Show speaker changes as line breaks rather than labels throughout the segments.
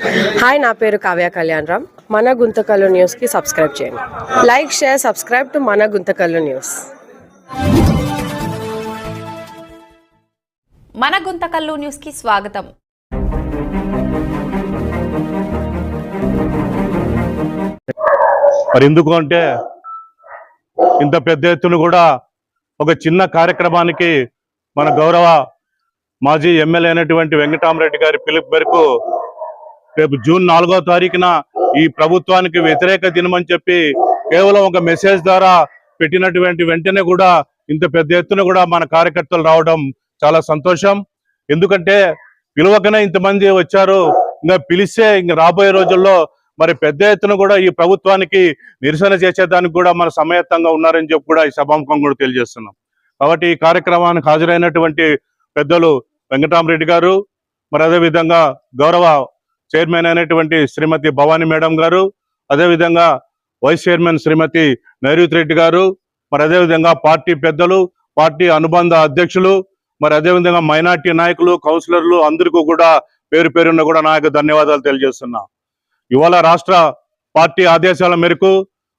Hi నా పేరు కావ్య కళ్యాణ్ రామ్. మన గుంతకల్లు న్యూస్కి సబ్స్క్రైబ్ చేయండి. లైక్ షేర్ సబ్స్క్రైబ్ టు మన గుంతకల్లు న్యూస్
మన గుంతకల్లు న్యూస్కి స్వాగతం.
మరి ఎందుకు అంటే ఇంత పెద్ద ఎత్తున కూడా ఒక చిన్న కార్యక్రమానికి మన గౌరవ మాజీ ఎమ్మెల్యే అయినటువంటి వెంకటరామరెడ్డి గారి పిలుపు మేరకు రేపు జూన్ నాలుగో తారీఖున ఈ ప్రభుత్వానికి వ్యతిరేక దినమని చెప్పి కేవలం ఒక మెసేజ్ ద్వారా పెట్టినటువంటి వెంటనే కూడా ఇంత పెద్ద ఎత్తున కూడా మన కార్యకర్తలు రావడం చాలా సంతోషం. ఎందుకంటే పిలువకనే ఇంతమంది వచ్చారు. ఇంకా పిలిస్తే ఇంక రాబోయే రోజుల్లో మరి పెద్ద ఎత్తున కూడా ఈ ప్రభుత్వానికి నిరసన చేసేదానికి కూడా మన సమయత్తంగా ఉన్నారని చెప్పి కూడా ఈ సభాముఖం కూడా తెలియజేస్తున్నాం. కాబట్టి ఈ కార్యక్రమానికి హాజరైనటువంటి పెద్దలు వెంకటరామరెడ్డి గారు మరి అదేవిధంగా గౌరవ చైర్మన్ అయినటువంటి శ్రీమతి భవానీ మేడం గారు అదేవిధంగా వైస్ చైర్మన్ శ్రీమతి నైరుతి రెడ్డి గారు మరి అదేవిధంగా పార్టీ పెద్దలు పార్టీ అనుబంధ అధ్యక్షులు మరి అదేవిధంగా మైనార్టీ నాయకులు కౌన్సిలర్లు అందరికీ కూడా పేరు పేరున్న కూడా నా యొక్క ధన్యవాదాలు తెలియజేస్తున్నా. ఇవాళ రాష్ట్ర పార్టీ ఆదేశాల మేరకు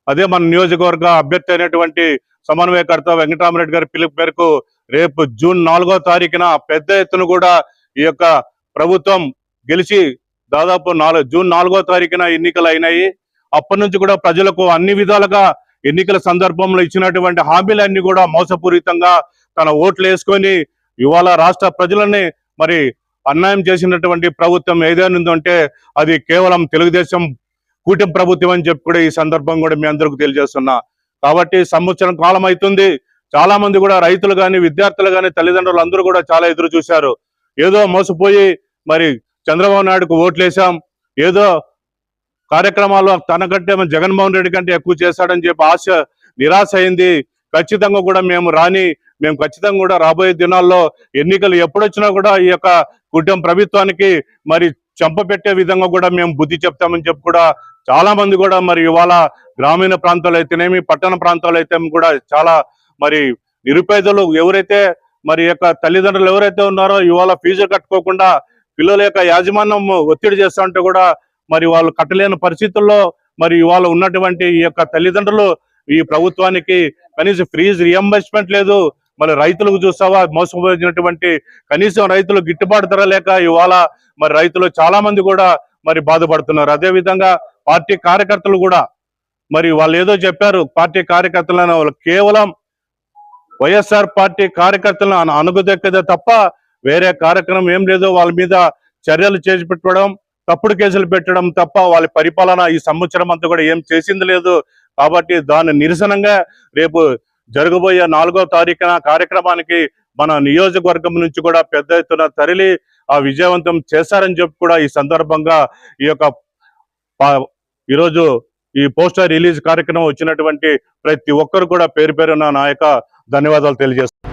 అదే మన నియోజకవర్గ అభ్యర్థి అయినటువంటి సమన్వయకర్త వెంకటరామరెడ్డి గారి పిలుపు మేరకు రేపు జూన్ నాలుగో తారీఖున పెద్ద ఎత్తున కూడా ఈ యొక్క ప్రభుత్వం గెలిచి దాదాపు నాలుగు జూన్ నాలుగో తారీఖున ఎన్నికలు అయినాయి. అప్పటి నుంచి కూడా ప్రజలకు అన్ని విధాలుగా ఎన్నికల సందర్భంలో ఇచ్చినటువంటి హామీలన్నీ కూడా మోసపూరితంగా తన ఓట్లు వేసుకొని ఇవాళ రాష్ట్ర ప్రజలని మరి అన్యాయం చేసినటువంటి ప్రభుత్వం ఏదైనా అది కేవలం తెలుగుదేశం కూటమి ప్రభుత్వం అని చెప్పి కూడా ఈ సందర్భం కూడా మీ అందరికి తెలియజేస్తున్నా. కాబట్టి సంవత్సరం కాలం అవుతుంది. చాలా మంది కూడా రైతులు కానీ విద్యార్థులు కానీ తల్లిదండ్రులు అందరూ కూడా చాలా ఎదురు చూశారు. ఏదో మోసపోయి మరి చంద్రబాబు నాయుడుకు ఓట్లేసాం ఏదో కార్యక్రమాలు తనకంటే జగన్మోహన్ రెడ్డి కంటే ఎక్కువ చేశాడని చెప్పి ఆశ నిరాశ అయింది. ఖచ్చితంగా కూడా మేము రాని మేము ఖచ్చితంగా కూడా రాబోయే దినాల్లో ఎన్నికలు ఎప్పుడొచ్చినా కూడా ఈ యొక్క కుటుంబ ప్రభుత్వానికి మరి చంపపెట్టే విధంగా కూడా మేము బుద్ధి చెప్తామని చెప్పి కూడా చాలా మంది కూడా మరి ఇవాళ గ్రామీణ ప్రాంతాలు అయితేనేమి పట్టణ ప్రాంతాలు అయితే కూడా చాలా మరి నిరుపేదలు ఎవరైతే మరి యొక్క తల్లిదండ్రులు ఎవరైతే ఉన్నారో ఇవాళ ఫీజు కట్టుకోకుండా పిల్లల యొక్క యాజమాన్యం ఒత్తిడి చేస్తుంటే కూడా మరి వాళ్ళు కట్టలేని పరిస్థితుల్లో మరి ఇవాళ ఉన్నటువంటి ఈ యొక్క తల్లిదండ్రులు ఈ ప్రభుత్వానికి కనీసం ఫ్రీజ్ రియంబర్స్మెంట్ లేదు. మరి రైతులకు చూస్తావా మోసపోయినటువంటి కనీసం రైతులు గిట్టుబాటు ధర లేక ఇవాళ మరి రైతులు చాలా మంది కూడా మరి బాధపడుతున్నారు. అదే విధంగా పార్టీ కార్యకర్తలు కూడా మరి వాళ్ళు ఏదో చెప్పారు పార్టీ కార్యకర్తలను వాళ్ళు కేవలం వైఎస్ఆర్ పార్టీ కార్యకర్తలను అను- తప్ప వేరే కార్యక్రమం ఏం లేదు వాళ్ళ మీద చర్యలు చేసి పెట్టడం తప్పుడు కేసులు పెట్టడం తప్ప వాళ్ళ పరిపాలన ఈ సంవత్సరం అంతా కూడా ఏం చేసింది లేదు. కాబట్టి దాని నిరసనంగా రేపు జరగబోయే నాలుగో తారీఖున కార్యక్రమానికి మన నియోజకవర్గం నుంచి కూడా పెద్ద ఎత్తున తరలి ఆ విజయవంతం చేశారని చెప్పి కూడా ఈ సందర్భంగా ఈ యొక్క ఈరోజు ఈ పోస్టర్ రిలీజ్ కార్యక్రమం వచ్చినటువంటి ప్రతి ఒక్కరు కూడా పేరు పేరున నా యొక్క ధన్యవాదాలు తెలియజేస్తారు